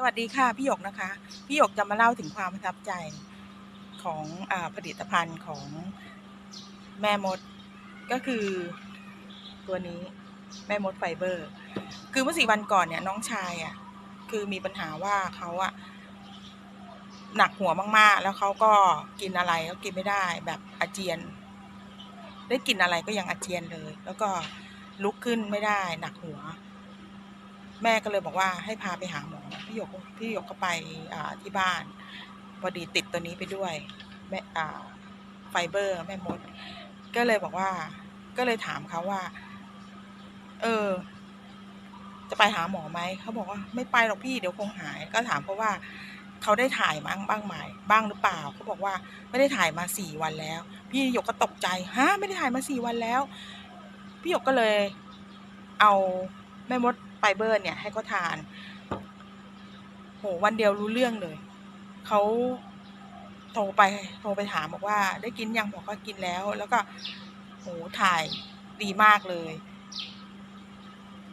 สวัสดีค่ะ พี่หยกนะคะ พี่หยกจะมาเล่าถึงความประทับใจของอผลิตภัณฑ์ของแม่มด ก็คือตัวนี้แม่มดไฟเบอร์ คือเมื่อสี่วันก่อนเนี่ยน้องชายอะคือมีปัญหาว่าเขาอะหนักหัวมาก ๆ แล้วเขาก็กินอะไรก็กินไม่ได้แบบอาเจียน ได้กินอะไรก็ยังอาเจียนเลย แล้วก็ลุกขึ้นไม่ได้ หนักหัว แม่ก็เลยบอกว่าให้พาไปหาหมอพี่หยกพี่หยกก็ไปที่บ้านพอดีติดตัวนี้ไปด้วยแม่ไฟเบอร์แม่มด ก็เลยบอกว่า ก็เลยถามเขาว่า เออ จะไปหาหมอไหมเขาบอกว่าไม่ไปหรอกพี่เดี๋ยวคงหาย ก็ถามเพราะว่าเขาได้ถ่ายมั้งบ้างไหมบ้างหรือเปล่าเขาบอกว่าไม่ได้ถ่ายมาสี่วันแล้ว พี่หยกก็ตกใจฮะไม่ได้ถ่ายมาสี่วันแล้ว พี่หยกก็เลย เอาแม่มด ไฟเบอร์เนี่ยให้เขาทาน โหวันเดียวรู้เรื่องเลย เขาโทรไปโทรไปถามบอกว่า ได้กินยังบอกว่ากินแล้ว แล้วก็โหถ่ายดีมากเลย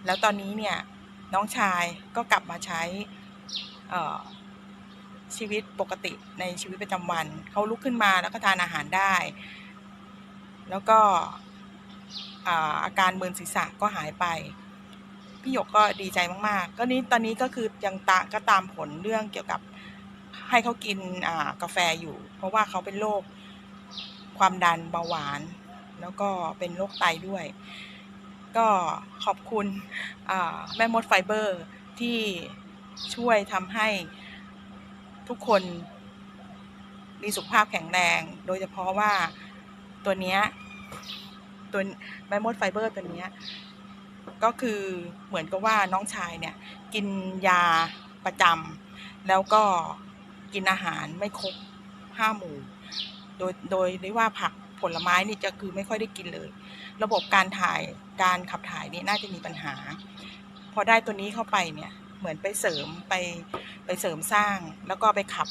แล้วตอนนี้เนี่ย น้องชายก็กลับมาใช้ชีวิตปกติในชีวิตประจำวัน เขาลุกขึ้นมาแล้วก็ทานอาหารได้ แล้วก็อาอาการมึนศีรษะก็หายไป พี่หยกก็ดีใจมากๆ ก็นี้ตอนนี้ก็คือยังตาก็ตามผลเรื่องเกี่ยวกับให้เขากินอ่ากาแฟอยู่ เพราะว่าเขาเป็นโรคความดันเบาหวาน แล้วก็เป็นโรคไตด้วย ก็ขอบคุณอ่าแม่มดไฟเบอร์ที่ช่วยทำให้ทุกคนมีสุขภาพแข็งแรง โดยเฉพาะว่าตัวเนี้ยตัวแม่มดไฟเบอร์ตัวเนี้ย ก็คือเหมือนกับว่าน้องชายเนี่ย กินยาประจำแล้วก็กินอาหารไม่ครบห้าหมู่ โดยโดยได้ว่าผักผลไม้นี่จะคือไม่ค่อยได้กินเลย ระบบการถ่ายการขับถ่ายนี่น่าจะมีปัญหา พอได้ตัวนี้เข้าไปเนี่ยเหมือนไปเสริมไปไปเสริมสร้าง แล้วก็ไปขับ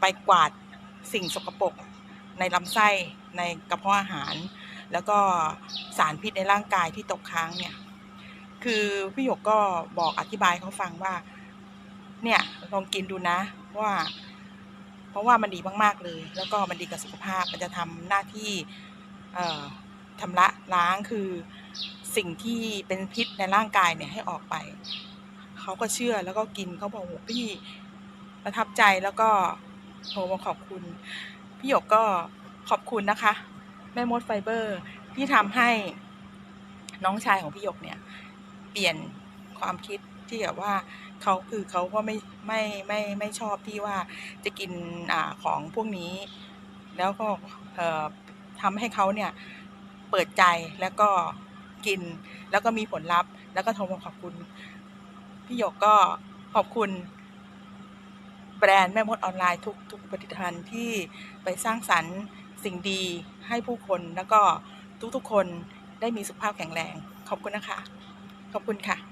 ไปกวาดสิ่งสกปรกในลำไส้ในกระเพาะอาหาร แล้วก็สารพิษในร่างกายที่ตกค้างเนี่ย คือพี่หยกก็บอกอธิบายเขาฟังว่า เนี่ยลองกินดูนะว่า เพราะว่ามันดีมากๆเลย แล้วก็มันดีกับสุขภาพมันจะทำหน้าที่ทำละล้างคือสิ่งที่เป็นพิษในร่างกายเนี่ยให้ออกไป เขาก็เชื่อแล้วก็กินเขาบอกโหพี่ประทับใจแล้วก็โทรมาขอบคุณ พี่หยกก็ขอบคุณนะคะ แม่มดไฟเบอร์ ที่ทำให้น้องชายของพี่หยกเนี่ย เปลี่ยนความคิดที่แบบว่าเขาคือเขาก็ไม่ไม่ไม่ไม่ชอบที่ว่าจะกินอ่าของพวกนี้ แล้วก็เอ่อทำให้เขาเนี่ยเปิดใจแล้วก็กิน แล้วก็มีผลลัพธ์ แล้วก็โทรมาขอบคุณพี่หยกก็ขอบคุณแบรนด์แม่มดออนไลน์ทุกทุกผลิตภัณฑ์ที่ไปสร้างสรรค์ สิ่งดีให้ผู้คนแล้วก็ทุกๆคนได้มีสุขภาพแข็งแรง ขอบคุณนะคะ ขอบคุณค่ะ